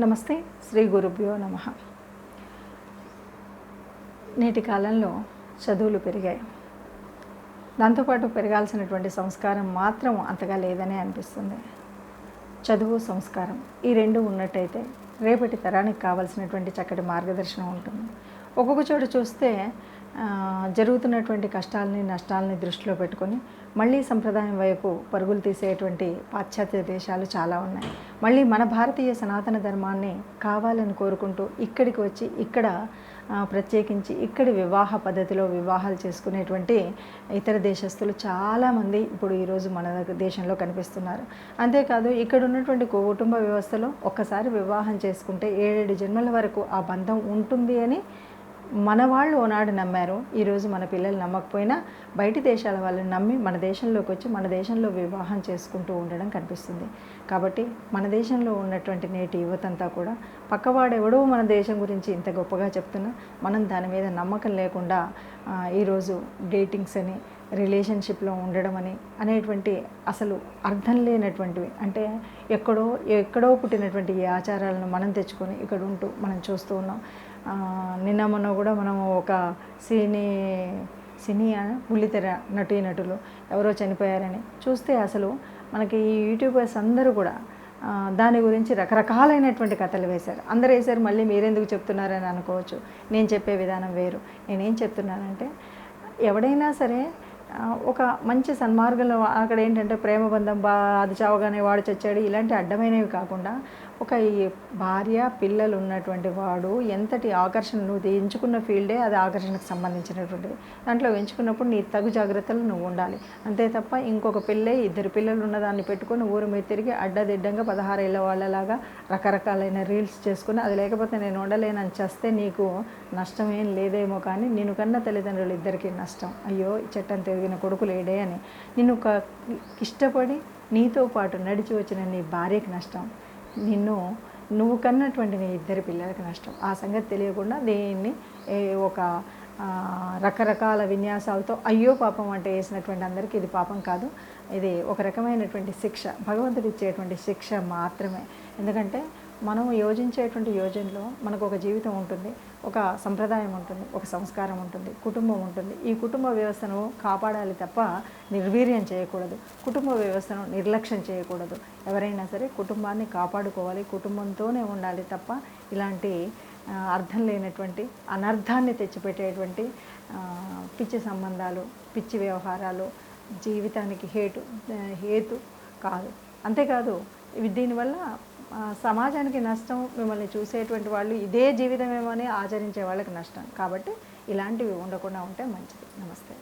నమస్తే శ్రీ గురుభ్యో నమ. నేటి కాలంలో చదువులు పెరిగాయి. దాంతోపాటు పెరగాల్సినటువంటి సంస్కారం మాత్రం అంతగా లేదనే అనిపిస్తుంది. చదువు సంస్కారం ఈ రెండు ఉన్నట్టయితే రేపటి తరానికి కావాల్సినటువంటి చక్కటి మార్గదర్శనం ఉంటుంది. ఒక్కొక్క చోట చూస్తే జరుగుతున్నటువంటి కష్టాలని నష్టాలని దృష్టిలో పెట్టుకొని మళ్ళీ సంప్రదాయం వైపు పరుగులు తీసేటువంటి పాశ్చాత్య దేశాలు చాలా ఉన్నాయి. మళ్ళీ మన భారతీయ సనాతన ధర్మాన్ని కావాలని కోరుకుంటూ ఇక్కడికి వచ్చి ఇక్కడ ప్రత్యేకించి ఇక్కడి వివాహ పద్ధతిలో వివాహాలు చేసుకునేటువంటి ఇతర దేశస్తులు చాలామంది ఇప్పుడు ఈరోజు మన దేశంలో కనిపిస్తున్నారు. అంతేకాదు ఇక్కడ ఉన్నటువంటి కుటుంబ వ్యవస్థలో ఒక్కసారి వివాహం చేసుకుంటే ఏడేడు జన్మల వరకు ఆ బంధం ఉంటుంది అని మన వాళ్ళు ఓనాడు నమ్మారు. ఈరోజు మన పిల్లలు నమ్మకపోయినా బయటి దేశాల వాళ్ళని నమ్మి మన దేశంలోకి వచ్చి మన దేశంలో వివాహం చేసుకుంటూ ఉండడం కనిపిస్తుంది. కాబట్టి మన దేశంలో ఉన్నటువంటి నేటి యువతంతా కూడా పక్కవాడెవడో మన దేశం గురించి ఇంత గొప్పగా చెప్తున్నా మనం దాని మీద నమ్మకం లేకుండా ఈరోజు డేటింగ్స్ అని రిలేషన్షిప్లో ఉండడం అని అనేటువంటి అసలు అర్థం లేనటువంటివి. అంటే ఎక్కడో ఎక్కడో పుట్టినటువంటి ఈ ఆచారాలను మనం తెచ్చుకొని ఇక్కడ ఉంటూ మనం చూస్తూ ఉన్నాం. నిన్న మొన్న కూడా మనం ఒక సినీ సినీ బుల్లితెర నటీ నటులు ఎవరో చనిపోయారని చూస్తే అసలు మనకి ఈ యూట్యూబర్స్ అందరూ కూడా దాని గురించి రకరకాలైనటువంటి కథలు వేశారు. అందరూ వేశారు మళ్ళీ మీరెందుకు చెప్తున్నారని అనుకోవచ్చు. నేను చెప్పే విధానం వేరు. నేనేం చెప్తున్నానంటే ఎవడైనా సరే ఒక మంచి సన్మార్గంలో అక్కడ ఏంటంటే ప్రేమ బంధం బా అది చావగానే వాడు చచ్చాడు ఇలాంటి అడ్డమైనవి కాకుండా ఒక ఈ భార్య పిల్లలు ఉన్నటువంటి వాడు ఎంతటి ఆకర్షణ నువ్వు ఎంచుకున్న ఫీల్డే అది ఆకర్షణకు సంబంధించినటువంటిది. దాంట్లో ఎంచుకున్నప్పుడు నీ తగు జాగ్రత్తలు నువ్వు ఉండాలి. అంతే తప్ప ఇంకొక పిల్లే ఇద్దరు పిల్లలు ఉన్నదాన్ని పెట్టుకొని ఊరు మీద తిరిగి అడ్డదిడ్డంగా పదహారేళ్ళ వాళ్ళలాగా రకరకాలైన రీల్స్ చేసుకుని అది లేకపోతే నేను ఉండలేనని చేస్తే నీకు నష్టం ఏం లేదేమో కానీ నేను కన్న తల్లిదండ్రులు ఇద్దరికీ నష్టం. అయ్యో చెట్టం చట్టం తిరిగిన కొడుకు లేడే అని. నిన్ను ఒక ఇష్టపడి నీతో పాటు నడిచి వచ్చిన నీ భార్యకి నష్టం. నిన్ను నువ్వు కన్నటువంటి నీ ఇద్దరి పిల్లలకి నష్టం. ఆ సంగతి తెలియకుండా దీన్ని ఏ ఒక రకరకాల విన్యాసాలతో అయ్యో పాపం అంటే వేసినటువంటి అందరికీ ఇది పాపం కాదు. ఇది ఒక రకమైనటువంటి శిక్ష భగవంతుడు ఇచ్చేటువంటి శిక్ష మాత్రమే. ఎందుకంటే మనం యోజించేటువంటి యోజనలో మనకు ఒక జీవితం ఉంటుంది ఒక సంప్రదాయం ఉంటుంది ఒక సంస్కారం ఉంటుంది కుటుంబం ఉంటుంది. ఈ కుటుంబ వ్యవస్థను కాపాడాలి తప్ప నిర్వీర్యం చేయకూడదు. కుటుంబ వ్యవస్థను నిర్లక్ష్యం చేయకూడదు. ఎవరైనా సరే కుటుంబాన్ని కాపాడుకోవాలి కుటుంబంతోనే ఉండాలి తప్ప ఇలాంటి అర్థం లేనటువంటి అనర్థాన్ని తెచ్చిపెట్టేటువంటి పిచ్చి సంబంధాలు పిచ్చి వ్యవహారాలు జీవితానికి హేటు హేతు కాదు. అంతేకాదు ఇవి దీనివల్ల సమాజానికి నష్టం మిమ్మల్ని చూసేటువంటి వాళ్ళు ఇదే జీవితమేమో అని ఆచరించే వాళ్ళకి నష్టం. కాబట్టి ఇలాంటివి ఉండకుండా ఉంటే మంచిది. నమస్తే.